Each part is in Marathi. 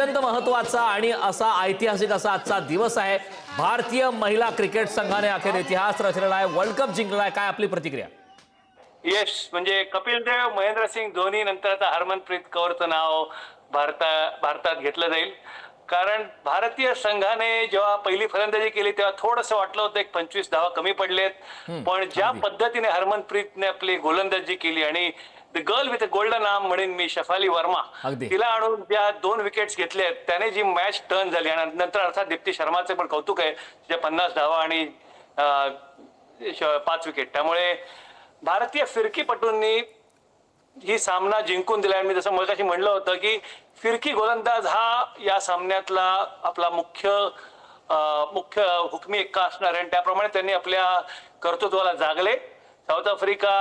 अत्यंत महत्त्वाचा आणि असा ऐतिहासिक असा आजचा दिवस आहे. भारतीय महिला क्रिकेट संघाने अखेर इतिहास रचलेला आहे. वर्ल्ड कप जिंकलेला आहे. काय आपली प्रतिक्रिया? येस म्हणजे कपिल देव महेंद्रसिंग धोनी नंतर आता हरमनप्रीत कौरचं नाव भारता भारतात घेतलं जाईल. कारण भारतीय संघाने जेव्हा पहिली फलंदाजी केली तेव्हा थोडंसं वाटलं होतं एक पंचवीस धावा कमी पडलेत. पण ज्या पद्धतीने हरमनप्रीतने आपली गोलंदाजी केली आणि the girl with golden arm म्हणेन मी शफाली वर्मा. तिला आणून ज्या दोन विकेट्स घेतल्यात त्याने जी मॅच टर्न झाली आणि नंतर अर्थात दीप्ती शर्माचे पण कौतुक आहे तिच्या पन्नास धावा आणि अं, पाच विकेट त्यामुळे भारतीय फिरकीपटूंनी ही सामना जिंकून दिला आणि मी जसं मगाशी म्हणलं होतं की फिरकी गोलंदाज हा या सामन्यातला आपला मुख्य अं, मुख्य हुकमी एक्का असणार आहे. आणि त्याप्रमाणे त्यांनी आपल्या कर्तृत्वाला जागले. साऊथ आफ्रिका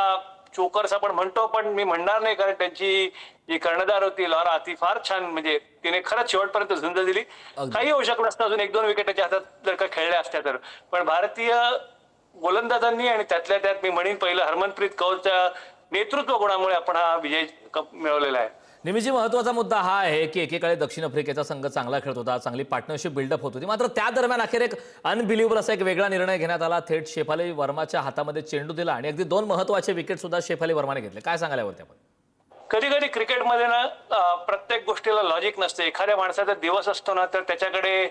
चोकर्स आपण म्हणतो पण मी म्हणणार नाही कारण त्यांची जी कर्णधार होती लॉरा ती फार छान म्हणजे तिने खरंच शेवटपर्यंत झुंज दिली. काही होऊ शकलं असतं अजून एक दोन विकेटाच्या हातात जर का खेळल्या असत्या तर. पण भारतीय गोलंदाजांनी आणि त्यातल्या त्यात मी म्हणेन पहिलं हरमनप्रीत कौरच्या नेतृत्व गुणामुळे आपण हा विजय कप मिळवलेला आहे. निमिजी महत्त्वाचा मुद्दा हा आहे की एकेकाळी दक्षिण आफ्रिकेचा संघ चांगला खेळत होता चांगली पार्टनरशिप बिल्डअप होत होती. मात्र त्या दरम्यान अखेर एक अनबिलिव्हर असा एक वेगळा निर्णय घेण्यात आला. थेट शेफाली वर्माच्या हातामध्ये चेंडू दिला आणि अगदी दोन महत्त्वाचे विकेट सुद्धा शेफाली वर्माने घेतले. काय सांगायला यावरती आपण? कधी कधी क्रिकेटमध्ये ना प्रत्येक गोष्टीला लॉजिक नसते. एखाद्या माणसाचा दिवस असतो ना तर त्याच्याकडे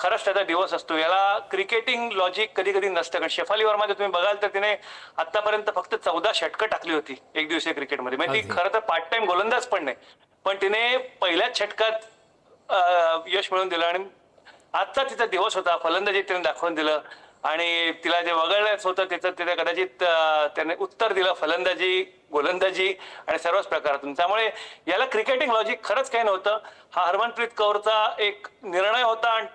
खरंच त्याचा दिवस असतो. याला क्रिकेटिंग लॉजिक कधी कधी नसतं. कारण शेफाली वर्मा जर तुम्ही बघाल तर तिने आतापर्यंत फक्त चौदा षटकं टाकली होती एक दिवसीय क्रिकेटमध्ये. म्हणजे ती. खरं तर पार्ट टाइम गोलंदाज पण नाही. पण तिने पहिल्याच षटकात यश मिळवून दिलं आणि आजचा तिचा दिवस होता. फलंदाजी तिने दाखवून दिलं. आणि तिला जे वगळण्याचं होतं त्याचं तिथे कदाचित त्याने उत्तर दिलं फलंदाजी गोलंदाजी आणि सर्वच प्रकारातून त्यामुळे याला क्रिकेटिंग लॉजिक खरंच काही नव्हतं. हा हरमनप्रीत कौरचा एक निर्णय होता आणि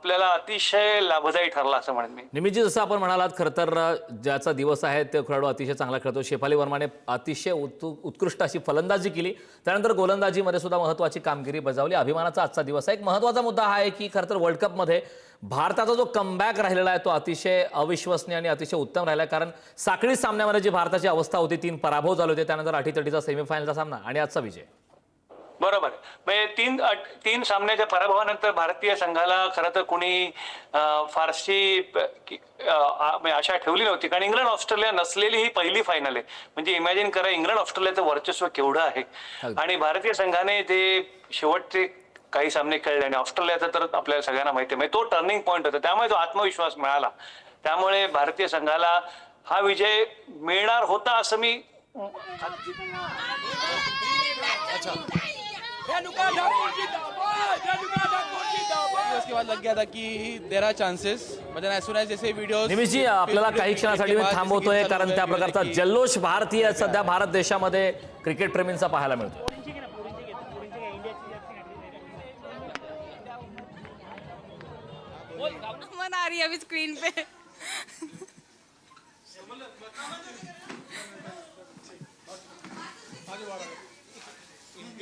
आपल्याला अतिशय लाभदायी ठरला असं म्हणेन मी. निमिजी जसं आपण म्हणालात खरं तर ज्याचा दिवस आहे तो खेळाडू अतिशय चांगला खेळतो. शेफाली वर्माने अतिशय उत्कृष्ट अशी फलंदाजी केली. त्यानंतर गोलंदाजीमध्ये सुद्धा महत्वाची कामगिरी बजावली. अभिमानाचा आजचा दिवस आहे. एक महत्त्वाचा मुद्दा हा आहे की खरं तर वर्ल्ड कपमध्ये भारताचा जो कमबॅक राहिलेला आहे तो अतिशय अविश्वसनीय आणि अतिशय उत्तम राहिला आहे. कारण साखळी सामन्यामध्ये जी भारताची अवस्था होती तीन पराभव झाले होते. त्यानंतर अटीतटीचा सेमीफायनलचा सामना आणि आजचा विजय. बरोबर. म्हणजे तीन तीन सामन्याच्या पराभवानंतर भारतीय संघाला खरं तर कोणी फारशी म्हणजे आशा ठेवली नव्हती. कारण इंग्लंड ऑस्ट्रेलिया नसलेली ही पहिली फायनल आहे. म्हणजे इमॅजिन करा इंग्लंड ऑस्ट्रेलियाचं वर्चस्व केवढं आहे. आणि भारतीय संघाने ते शेवटचे काही सामने खेळले आणि ऑस्ट्रेलियाचा तर आपल्याला सगळ्यांना माहिती आहे. म्हणजे तो टर्निंग पॉईंट होता. त्यामुळे तो आत्मविश्वास मिळाला. त्यामुळे भारतीय संघाला हा विजय मिळणार होता असं मी रेणुका लग गया था कि there are chances but as soon as जैसे वीडियोस निमिषजी आपल्याला काही क्षणासाठी मी थांबवतोय कारण त्या प्रकारचा जल्लोष भारतीय सध्या भारत देशामध्ये क्रिकेट प्रेमींचा पाहायला मिळतो मन आ रही है अभी स्क्रीन पे.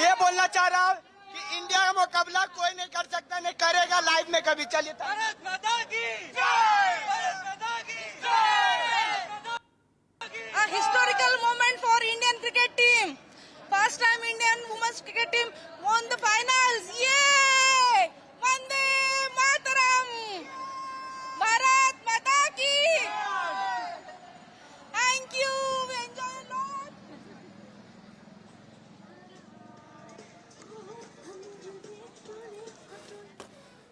ये बोलना चाह रहा हूँ कि इंडिया का मुकाबला कोई नहीं कर सकता नहीं करेगा लाइफ में कभी। चलिए historical moment for Indian cricket team first time Indian women's cricket team won the final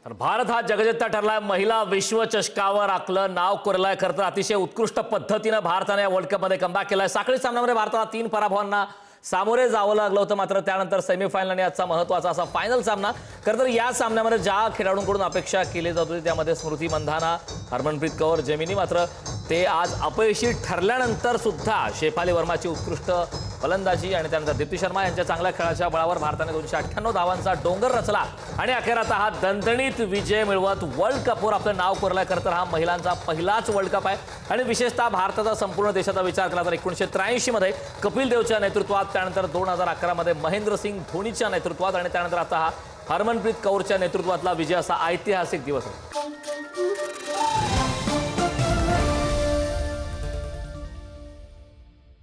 तर भारत हा जगजत्ता ठरलाय. महिला विश्वचषकावर आपलं नाव कोरलंय खरं तर. अतिशय उत्कृष्ट पद्धतीनं भारताने या वर्ल्ड कपमध्ये कमबॅक केलाय. साखळी सामन्यामध्ये भारताला तीन पराभवांना सामोरे जावं लागलं होतं मात्र त्यानंतर सेमीफायनल आणि आजचा महत्त्वाचा असा फायनल सामना. खरं तर या सामन्यामध्ये ज्या खेळाडूंकडून अपेक्षा केली जात होती त्यामध्ये स्मृती मंधाना हरमनप्रीत कौर जेमिनी मात्र ते आज अपयशी ठरल्यानंतर सुद्धा शेफाली वर्माची उत्कृष्ट फलंदाजी आणि त्यानंतर दीप्ती शर्मा यांच्या चांगल्या खेळाच्या बळावर भारताने दोनशे अठ्ठ्याण्णव धावांचा डोंगर रचला. आणि अखेर आता हा दणदणीत विजय मिळवत वर्ल्ड कपवर आपलं नाव कोरलाय. खरं तर हा महिलांचा पहिलाच वर्ल्ड कप आहे. आणि विशेषतः भारताचा संपूर्ण देशाचा विचार केला तर एकोणीसशे त्र्याऐंशीमध्ये कपिल देवच्या नेतृत्वात त्यानंतर दोन हजार अकरामध्ये महेंद्र सिंग धोनीच्या नेतृत्वात आणि त्यानंतर आता हा हरमनप्रीत कौरच्या नेतृत्वातला विजय असा ऐतिहासिक दिवस आहे